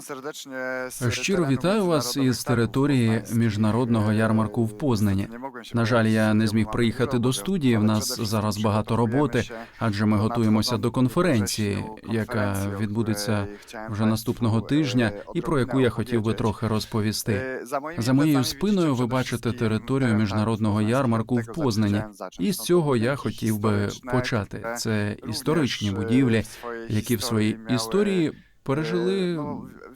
Serdecznie z Щиро вітаю вас із території міжнародного ярмарку в Познані. На жаль, я не зміг приїхати до студії. В нас зараз багато роботи, адже ми готуємося до конференції, яка відбудеться вже наступного e, тижня, і про яку я хотів би трохи розповісти. E, За моєю спиною ви бачите територію міжнародного ярмарку в Познані. І з цього я хотів би почати. Це історичні e, будівлі, які в своїй історії e, пережили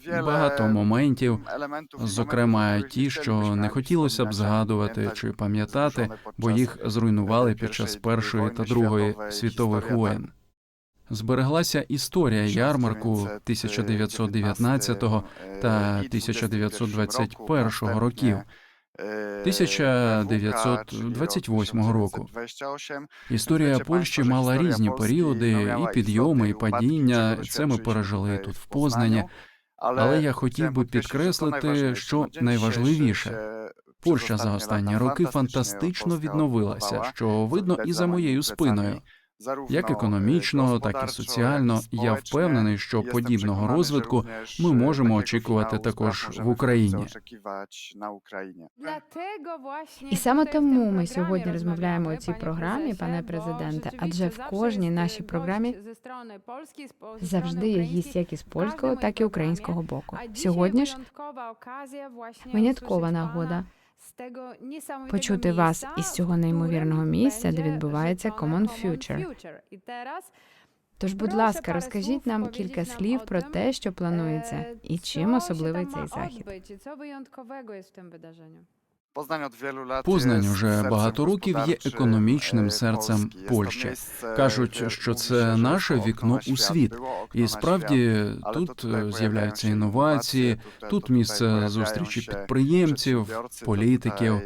багато моментів. Зокрема, ті, що не хотілося б згадувати чи пам'ятати, бо їх зруйнували під час Першої та Другої світових воєн. Збереглася історія ярмарку 1919 та 1921 років. 1928 року. Історія Польщі мала різні періоди, і підйоми, і падіння. Це ми пережили тут в Познані. Але я хотів би підкреслити, що найважливіше Польща за останні роки фантастично відновилася, що видно і за моєю спиною. Як економічно, так і соціально. Я впевнений, що подібного розвитку ми можемо очікувати також в Україні. І саме тому ми сьогодні розмовляємо у цій програмі, пане президенте, адже в кожній нашій програмі завжди є гість як із польського, так і українського боку. Сьогодні ж виняткова нагода почути вас із цього неймовірного місця, де відбувається Common Future. Тож, будь ласка, розкажіть нам кілька слів про те, що планується, і чим особливий цей захід. Познань уже багато років є економічним серцем Польщі. Кажуть, що це наше вікно у світ. І справді тут е, з'являються інновації, тут місце зустрічі підприємців, політиків.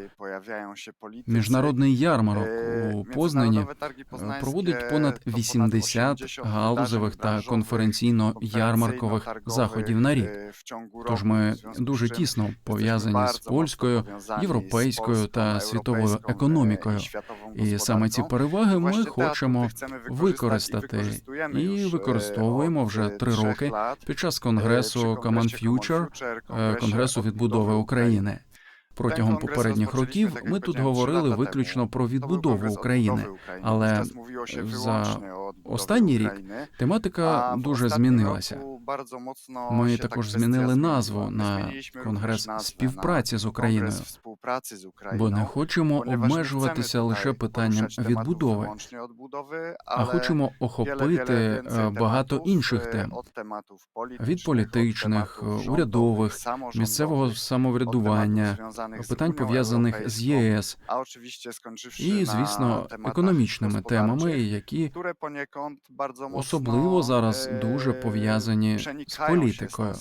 Міжнародний ярмарок у Познані е, проводить понад 80 галузевих та конференційно-ярмаркових заходів на рік. Тож ми дуже тісно пов'язані з польською, європейською та світовою економікою. І саме ці переваги ми хочемо використати і використовуємо вже три роки під час конгресу Common Future, е, конгресу відбудови України. Протягом попередніх років ми тут говорили виключно про відбудову України, але за останній рік тематика дуже змінилася. Ми також змінили назву на конгрес співпраці з Україною, бо не хочемо обмежуватися лише питанням відбудови, а хочемо охопити е, багато інших тем. від політичних, е, урядових, місцевого самоврядування, питань пов'язаних з ЄС і, звісно, економічними темами, які особливо зараз дуже пов'язані з політикою.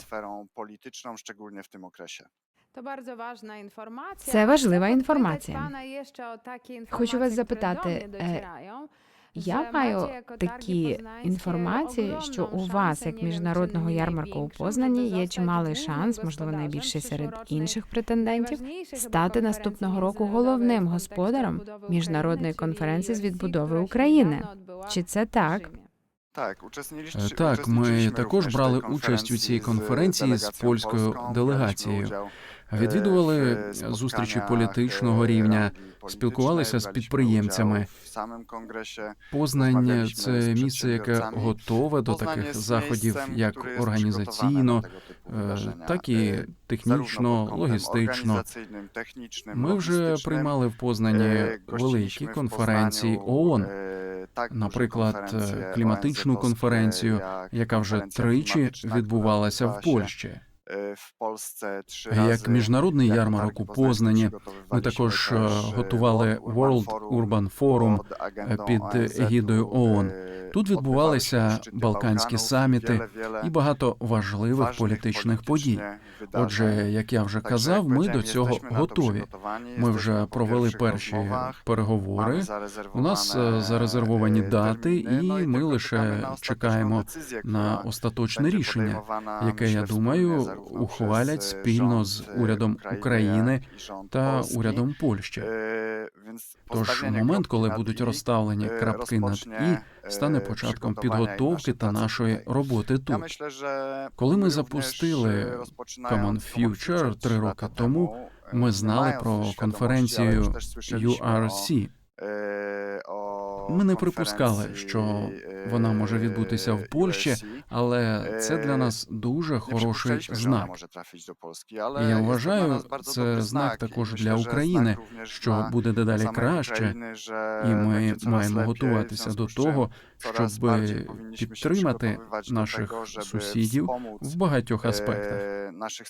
Це важлива інформація. Хочу вас запитати. Я маю такі інформації, що у вас, як міжнародного ярмарку у Познані, є чималий шанс, можливо, найбільший серед інших претендентів, стати наступного року головним господарем міжнародної конференції з відбудови України. Чи це так? Е, Так, ми також брали участь у цій конференції з польською делегацією. Відвідували зустрічі політичного рівня, спілкувалися з підприємцями. Познань це місце, яке готове до таких заходів, як організаційно, е, так і технічно, логістично. Ми вже приймали в Познані великі конференції ООН, наприклад, е, кліматичну конференцію, яка вже тричі відбувалася в Польщі. Як міжнародний ярмарок у Познані, ми також е, готували World Urban Forum е, під егідою ООН. Тут відбувалися балканські саміти і багато важливих політичних подій. Отже, як я вже казав, ми до цього готові. Ми вже провели перші переговори. У нас е, зарезервовані дати, і ми лише чекаємо на остаточне рішення, яке я думаю ухвалять спільно з урядом України та урядом Польщі. Тож момент, коли будуть розставлені крапки над і, стане початком підготовки та нашої роботи тут. Коли ми запустили Common Future три роки тому, Ми знали про конференцію URC. е, Ми не припускали, що вона може відбутися в Польщі. Але це для Е, нас дуже хороший знак. я вважаю, це знак також для України, що буде дедалі краще, і ми маємо готуватися до того, щоб підтримати наших сусідів в багатьох е, аспектах. наших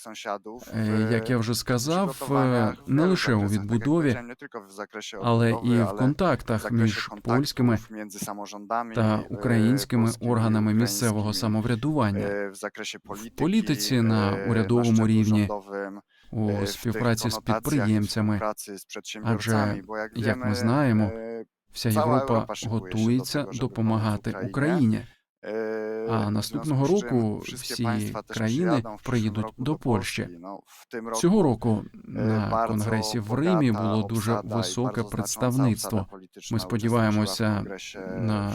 Е, Як я вже сказав, е, не лише у відбудові, але і в контактах між польськими та е, українськими органами місцевого самоврядування е, в політиці на е, урядовому рівні, у е, співпраці з підприємцями. адже, як, ми знаємо, е, Вся Європа готується допомагати Україні. Е, А наступного з чим року всі всі країни приїдуть до Польщі. Ну, Цього року на конгресі в Римі було дуже високе представництво. Ми сподіваємося на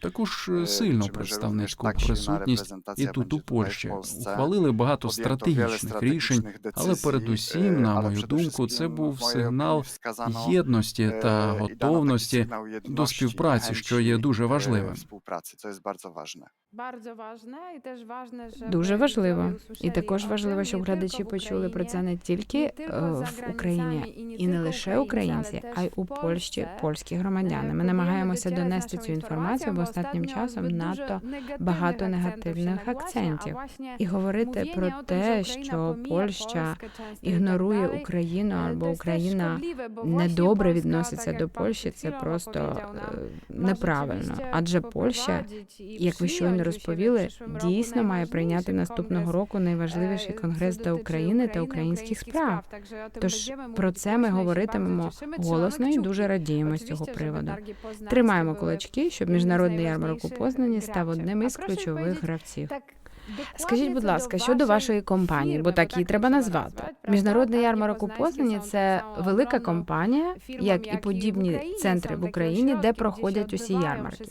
також Е, сильну представницьку присутність і тут у Польщі. Ухвалили багато стратегічних рішень, але передусім, е, на мою думку, це був сигнал єдності е, та готовності до співпраці, що є дуже е, важливим. Дуже важливо. І також важливо, щоб глядачі почули про це не тільки е, в Україні, і не лише українці, а й у Польщі, польські громадяни. Ми намагаємося донести цю інформацію, бо останнім часом надто багато негативних акцентів. І говорити про те, що Польща ігнорує Україну або Україна недобре відноситься до Польщі, це просто е, неправильно. Адже Польща, як ви щойно розповіли, дійсно має прийняти наступного року найважливіший конгрес для України та українських справ. Тож про це ми говоритимемо голосно і дуже радіємо з цього приводу. Тримаємо кулачки, щоб міжнародний ярмарок у Познані став одним із ключових гравців. Скажіть, будь ласка, щодо вашої компанії, бо так її треба назвати. Міжнародний ярмарок у Познані це велика компанія, як і подібні центри в Україні, де проходять усі ярмарки.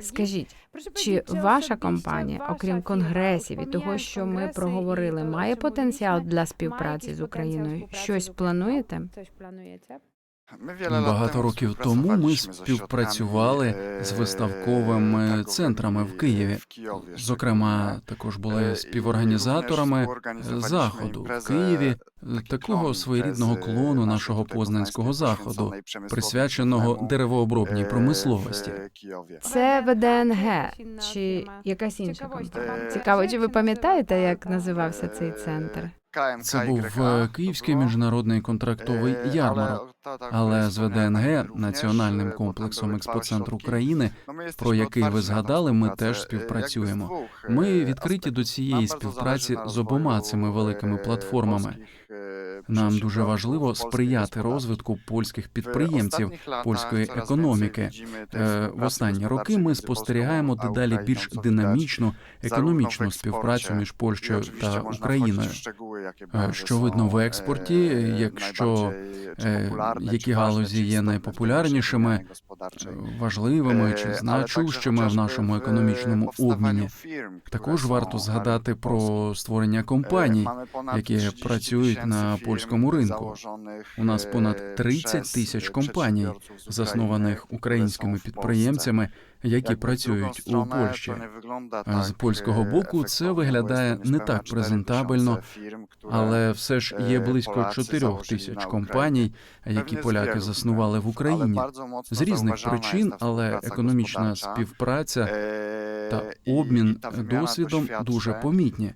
Скажіть, чи ваша компанія, окрім конгресів і того, що ми проговорили, має потенціал для співпраці з Україною? Щось плануєте? Багато років тому ми співпрацювали з е, виставковими центрами в Києві. е, Зокрема, також Е, були співорганізаторами заходу в Києві, такого своєрідного клону нашого познанського заходу, присвяченого деревообробній е, промисловості. Це ВДНГ чи якась інша компанія? Цікаво, чи ви пам'ятаєте, як називався цей центр? Це був е, Київський міжнародний контрактовий Е, ярмарок. Але з ВДНГ, Національним е, комплексом експоцентру. України, Ну, про який ви згадали, ми теж е, співпрацюємо. двох, Ми е, відкриті до цієї співпраці з обома цими великими е, платформами. е, Нам дуже важливо сприяти розвитку польських підприємців, польської економіки. Е, В останні роки ми спостерігаємо дедалі більш динамічну економічну співпрацю між Польщею та Україною. Е, Що видно в експорті, е, якщо е, які галузі є найпопулярнішими, для важливими Е, чи значущими в нашому б в, економічному обміні. Також варто згадати про створення Е, компаній. які працюють на польському ринку. У нас е, понад 30 тисяч е, компаній, заснованих українськими підприємцями, які працюють у Польщі. з польського е, боку це виглядає не так презентабельно, Але все ж є е, близько чотирьох тисяч компаній, які поляки заснували в Україні. З різних причин, але економічна співпраця Е, та і- і обмін досвідом дуже помітні.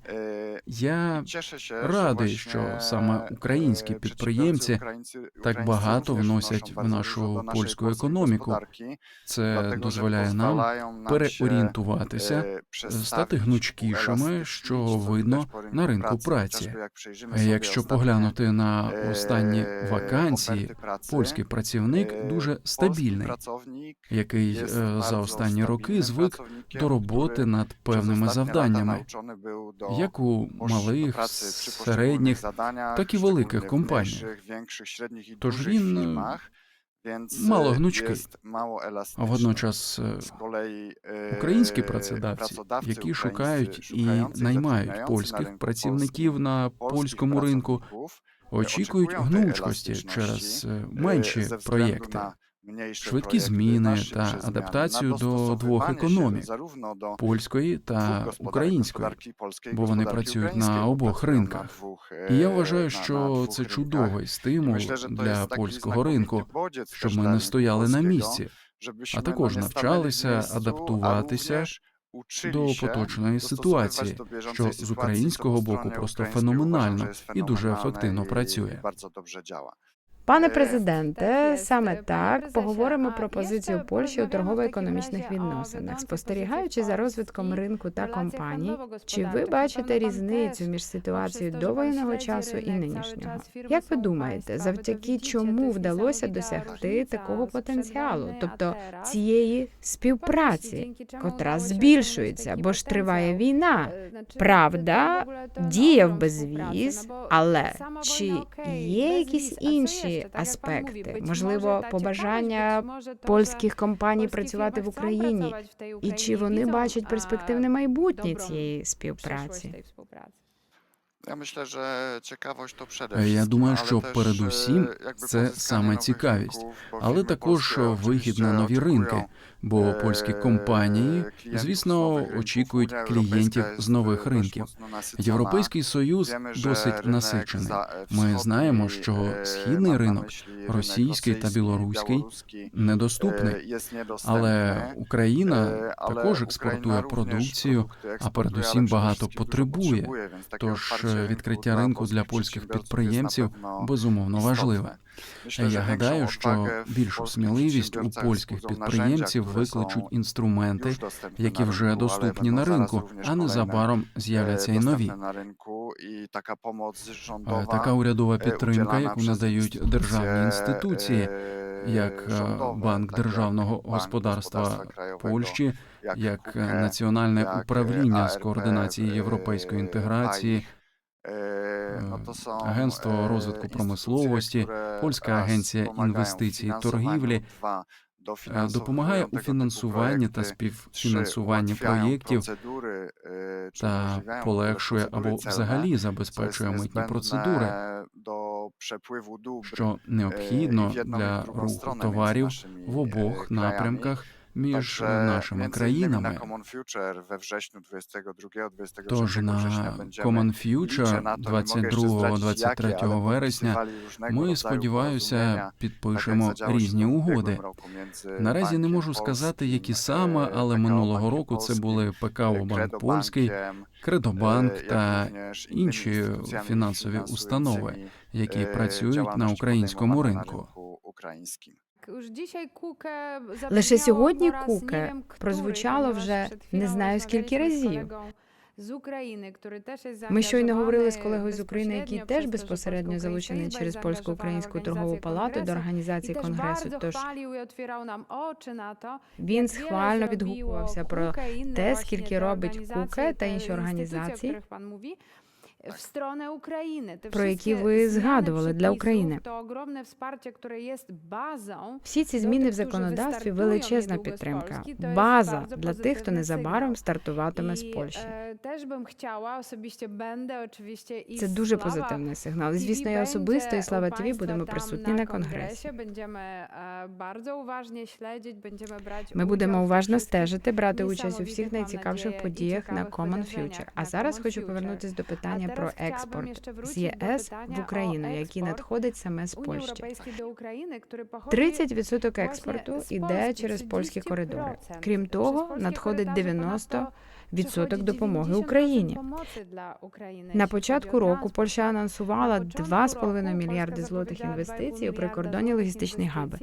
Е, Я радий, що саме українські е, підприємці українці, так багато вносять в нашу польську економіку. це дозволяє нам переорієнтуватися, е, стати гнучкішими, що видно на ринку праці. Якщо поглянути на е, останні вакансії, польський працівник е, дуже стабільний, який е, за останні роки звик до роботи над певними завданнями, nauczony był do як у малих, середніх, так і великих компаній. Тож він, е, мало гнучкий. А водночас е, українські працедавці, які шукають і наймають польських працівників на польському ринку, очікують гнучкості через е, менші проєкти, швидкі зміни та адаптацію до двох економік польської та української, бо вони працюють на обох ринках. І я вважаю, що це чудовий стимул для польського ринку, щоб ми не стояли на місці, а також навчалися адаптуватися до поточної ситуації, що з українського боку просто феноменально і дуже ефективно працює. Пане президенте, саме так поговоримо про позицію Польщі у торгово-економічних відносинах, спостерігаючи за розвитком ринку та компаній. Чи ви бачите різницю між ситуацією до воєнного часу і нинішнього? Як ви думаєте, завдяки чому вдалося досягти такого потенціалу, тобто цієї співпраці, котра збільшується, бо ж триває війна? Правда, діяв безвіз, але чи є якісь інші аспекти? Можливо, побажання польських компаній працювати в Україні, і чи вони бачать перспективне майбутнє цієї співпраці? Я myślę, że ciekawość to przede Я думаю, що передусім е, це саме цікавість, але також вихід на нові ринки. Бо е, польські компанії, звісно, очікують клієнтів з нових ринків. Європейський союз досить насичений. Ми знаємо, що східний ринок, російський та білоруський, недоступний. Але. Україна також експортує продукцію, а передусім багато потребує. Тож відкриття ринку для польських підприємців безумовно важливе. Я гадаю, що більшу сміливість у польських підприємців викличуть інструменти, які вже доступні на ринку, а незабаром з'являться і нові. на ринку, і така урядова підтримка, яку надають державні інституції, як е, Банк державного господарства Польщі, як е, Національне управління з координації європейської інтеграції, Агентство е, розвитку промисловості, Польська агенція інвестицій і торгівлі, е, допомагає у фінансуванні та співфінансуванні проєктів е, та полегшує або взагалі забезпечує митні процедури, що е, необхідно для руху товарів в обох е, напрямках між е, нашими країнами. na Common Future we wrześniu 22-23 Тож на Common Future na to, nie mogę jeszcze zdradzić jakie, 22-23 ale вересня ми, сподіваюся, підпишемо різні угоди. Наразі не можу сказати, які е, саме, але минулого року це були е, ПКО Банк Польський, Кредобанк е, та інші фінансові установи, які е, працюють на українському ринку. Лише сьогодні куке прозвучало вже не знаю скільки разів. з України, Ми щойно говорили з колегою з України, який теж безпосередньо залучений через польсько-українську торгову палату до організації конгресу. Тож він схвально відгукувався про те, скільки робить КУКЕ та інші організації, про які ви згадували для України. Всі ці зміни в законодавстві величезна підтримка, база для тих, хто незабаром стартуватиме з Польщі. е, Теж би хотіла особисто będę oczywiście і Це дуже позитивний сигнал. Звісно, я особисто і слава ТВ будемо присутні на конгресі. śledzić, Ми будемо уважно стежити, брати участь у всіх mam найцікавіших подіях на Common Future. А зараз хочу повернутися до А питання про експорт з ЄС в Україну, який надходить саме з Польщі. Europejskiej України, który pochodzi 30% експорту іде через польські коридори. Крім того, надходить коридори 90 понадто відсоток допомоги Україні. На початку року Польща анонсувала на початку 2,5 мільярди злотих інвестицій у 2,5 прикордонні логістичні злотих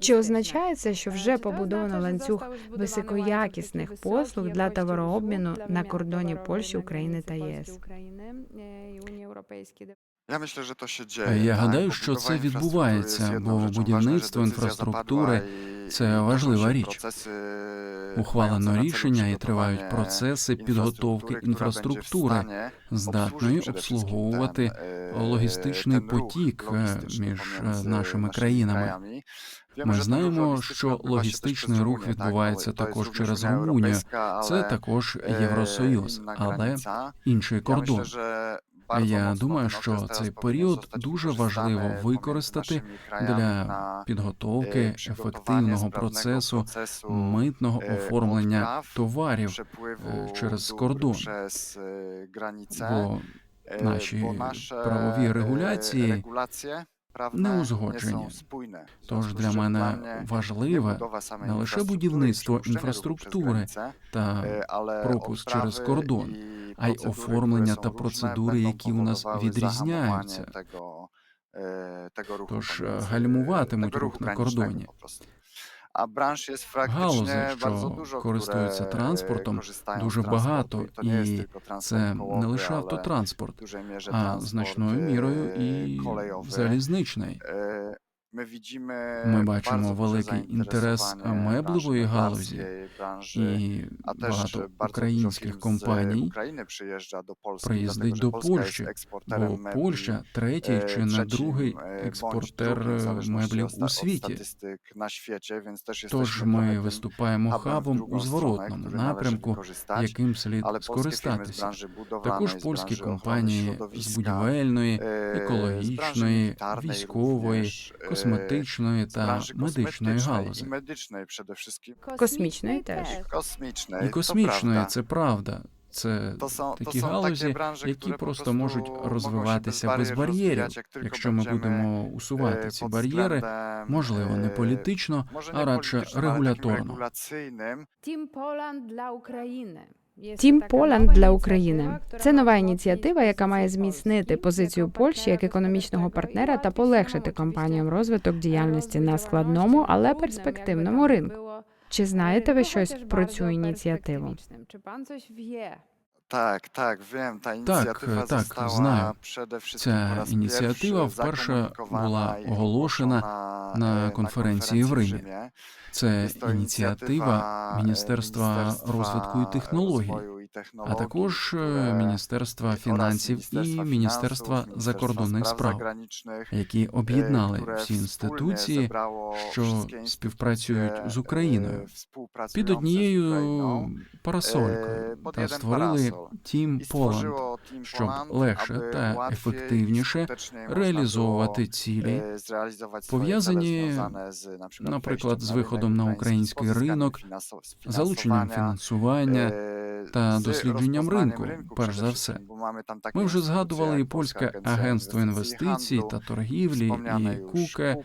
Чи означає це, що Е, вже побудовано ланцюг високоякісних послуг для товарообміну на кордоні Польщі, України та ЄС? Е. Я гадаю, що це відбувається, бо будівництво інфраструктури це важлива річ. процеси, ухвалено рішення і тривають процеси підготовки інфраструктури, здатної обслуговувати e, логістичний потік е, між е, нашими країнами. Ми знаємо, що логістичний рух відбувається також через Румунію. Це також Євросоюз, але інший кордон. Я думаю, що цей період дуже важливо використати для підготовки e, ефективного процесу митного е, оформлення товарів, через кордон. e, бо e, наші правові e, регуляції не узгоджені. Тож для мене важливе не лише будівництво інфраструктури та e, пропуск через кордон, а й оформлення та процедури, які у нас відрізняються. e, Тож е, гальмуватимуть рух на кордоні. A branż jest Галузи, що користуються транспортом, дуже багато, і це не лише автотранспорт, а значною мірою e, і залізничний. E, Ми бачимо великий інтерес меблевої галузі і багато українських компаній приїздить до Польщі, бо Польща третій e, чи не другий e, експортер е, меблів у світі. Тож ми виступаємо хабом у зворотному напрямку, яким слід скористатися. Також польські компанії з будівельної, e, екологічної, військової, e, косметичної та медичної галузі. Космічної теж. І космічної це правда. Це такі галузі, які просто можуть розвиватися без бар'єрів, якщо ми будемо e, усувати ці бар'єри, можливо, не e, політично, а радше регуляторно. Тім Поланд для України. Тім Поланд для України це нова ініціатива, яка має зміцнити позицію Польщі як економічного партнера та полегшити компаніям розвиток діяльності на складному, але перспективному ринку. Чи знаєте ви щось про цю ініціативу? Tak, tak, wiem, ta inicjatywa tak, została знаю. przede wszystkim po Ця raz ініціатива pierwszy вперше zakomunikowana була і оголошена ogłoszona, на e, конференції в w Римі. Rzymie. Це Jest to ініціатива e, Міністерства розвитку і технологій, а також е, Міністерства фінансів і Міністерства закордонних справ, які e, об'єднали всі інституції, що співпрацюють з Україною під однією парасолькою е, та створили. Тім Поланд, щоб легше та ефективніше реалізовувати цілі, е, пов'язані, наприклад, з виходом на український, ринок, залученням фінансування, е, та дослідженням ринку, перш за все. Ми вже згадували і польське агентство інвестицій та торгівлі, і КУКЕ,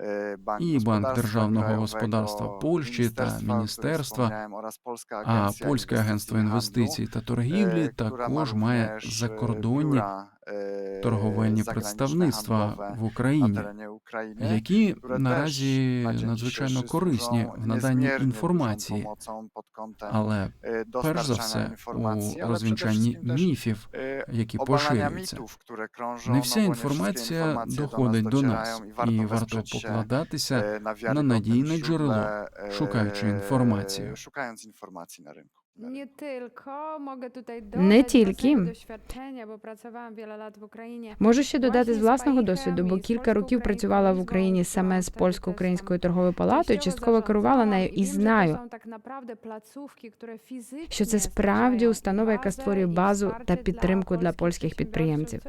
е, і Банк Державного господарства Польщі та міністерства, а Польське агентство інвестицій та торгівлі е, також має e, закордонні торговельні представництва в Україні, які наразі надзвичайно корисні в наданні інформації, але e, перш за все у розвінчанні міфів, e, які поширюються. Не вся інформація доходить до нас, і варто покладатися e, wiarygodnym надійне джерело, e, шукаючи інформацію. Не тільки. Можу ще додати з власного досвіду, бо кілька років працювала в Україні саме з польсько-українською торговою палатою, частково керувала нею і знаю, що це справді установа, яка створює базу та підтримку для польських підприємців.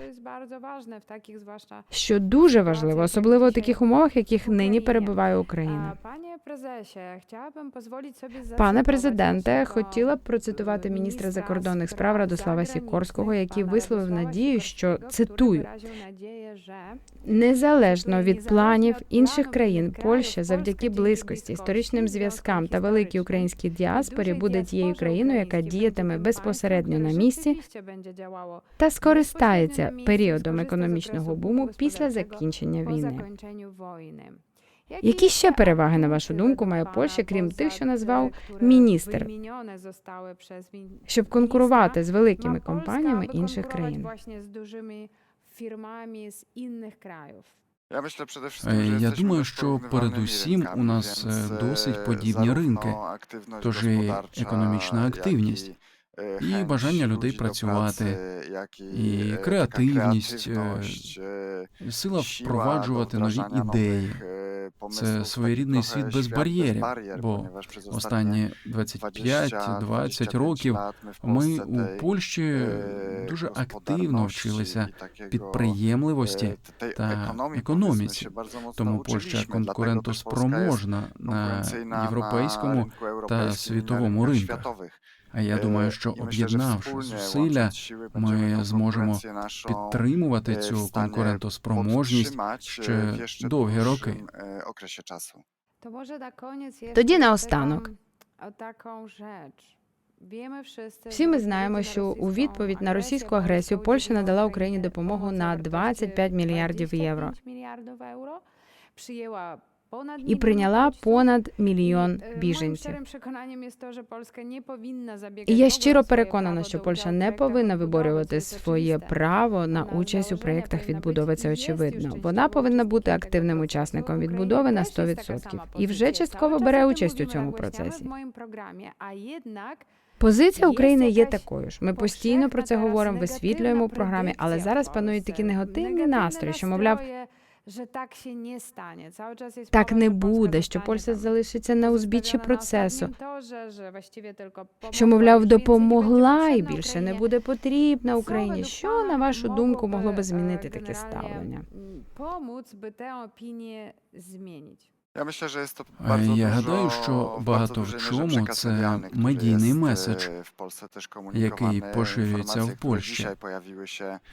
В Що дуже важливо, особливо у таких умовах, яких нині перебуває Україна. Пане презесі, chciałabym pozwolić собі Пане президенте, хотіла б процитувати міністра закордонних справ Радослава Сікорського, який висловив надію, що цитую незалежно від планів інших країн, Польща завдяки близькості, історичним зв'язкам та великій українській діаспорі буде тією країною, яка діятиме безпосередньо на місці та скористається періодом економічного буму після закінчення війни. Які ще переваги, на вашу думку, має Польща, крім тих, що назвав міністр, щоб конкурувати з великими компаніями інших країн? Wszystkim, Е, że Я думаю, що передусім у нас е, е, досить подібні ринки, тож і економічна активність, і, бажання людей працювати, і, е, креативність, е, е, сила впроваджувати нові ідеї. Це своєрідний світ без бар'єрів, бо останні 25-20 років 20-25 lat my w ми у Польщі дуже активно вчилися підприємливості, та економіці. тому Польща конкурентоспроможна на європейському europejskim, світовому światowych. А я Е, думаю, що об'єднавши зусилля, ми зможемо підтримувати е, цю конкурентоспроможність ще довгі роки. е, Тоді наостанок. Всі ми знаємо, що у відповідь на російську агресію Польща надала Україні допомогу на 25 мільярдів євро і прийняла понад мільйон біженців. І я щиро переконана, що Польща не повинна виборювати своє право на участь у проєктах відбудови. Це очевидно. Вона повинна бути активним учасником відбудови на Україна теж 100%. І вже частково бере участь у цьому процесі. Позиція України є такою ж. Ми постійно про це говоримо, висвітлюємо в програмі, але зараз панують такі негативні настрої, що мовляв, так ще не стане. Cały час і так не буде, що Польща залишиться на узбіччі процесу. Що, мовляв, допомогла і більше не буде потрібна Україні. Що, на вашу думку, могло би e, змінити таке ставлення? м, Pomóc, by tę Ja myślę, że jest to Е, bardzo Я dużo, гадаю, що багато в чому це медійний меседж, e, який поширюється в Польщі.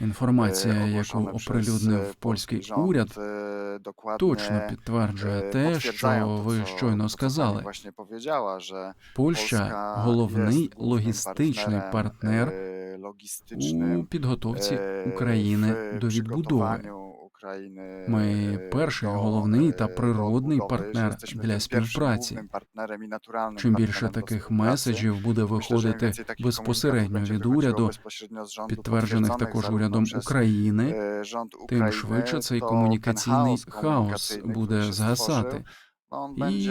Інформація, e, яку оприлюднив e, польський уряд, e, точно підтверджує e, те, що ви щойно сказали. Польща головний логістичний партнер e, у підготовці e, України до відбудови. Ми е, перший, головний е, та природний партнер для співпраці. Чим більше таких меседжів буде виходити безпосередньо від уряду, підтверджених також урядом України, е, тим швидше цей комунікаційний хаос буде згасати. І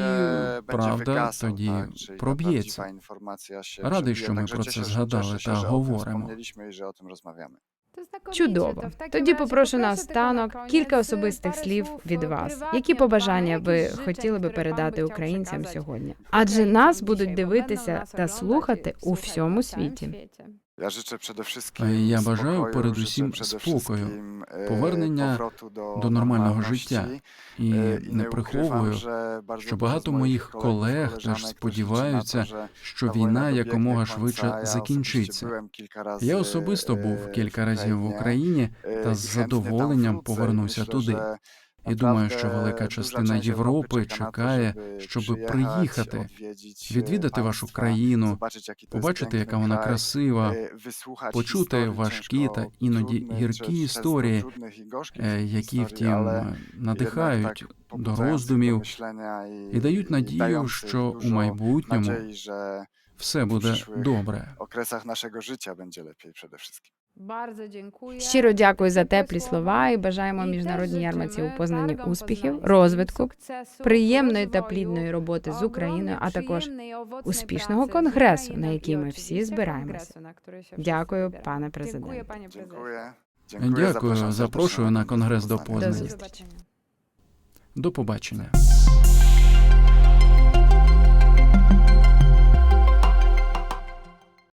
правда тоді проб'ється. Радий, що ми про це згадали та говоримо. Чудово. Тоді попрошу tylko na кілька особистих слів від e, вас. Які побажання ви хотіли би передати українцям сьогодні? Адже нас будуть дивитися та слухати у всьому світі. Świecie. Ja życzę przede wszystkim Е, Я бажаю spokoju, передусім спокою, e, повернення до нормального життя. І E, i не приховую, що багато моїх kolegów, колег теж сподіваються, що війна якомога швидше Ja osobiście закінчиться. byłem kilka razy, Я особисто e, був кілька разів в Україні, e, та і з задоволенням повернуся туди. І думаю, що велика частина Європи чекає, щоб приїхати, e, відвідати вашу країну, побачити, яка вона красива, e, почути важкі та іноді гіркі історії, е, які, втім, е, надихають до роздумів і дають надію, що у майбутньому все буде добре. okresach naszego życia będzie lepiej Щиро дякую за теплі слова і бажаємо міжнародній ярмарці у Познані успіхів, розвитку, приємної та плідної роботи з Україною, а також успішного конгресу, на який ми всі збираємося. Дякую, пане президенте. Дякую, запрошую на конгрес до. Познані. До побачення.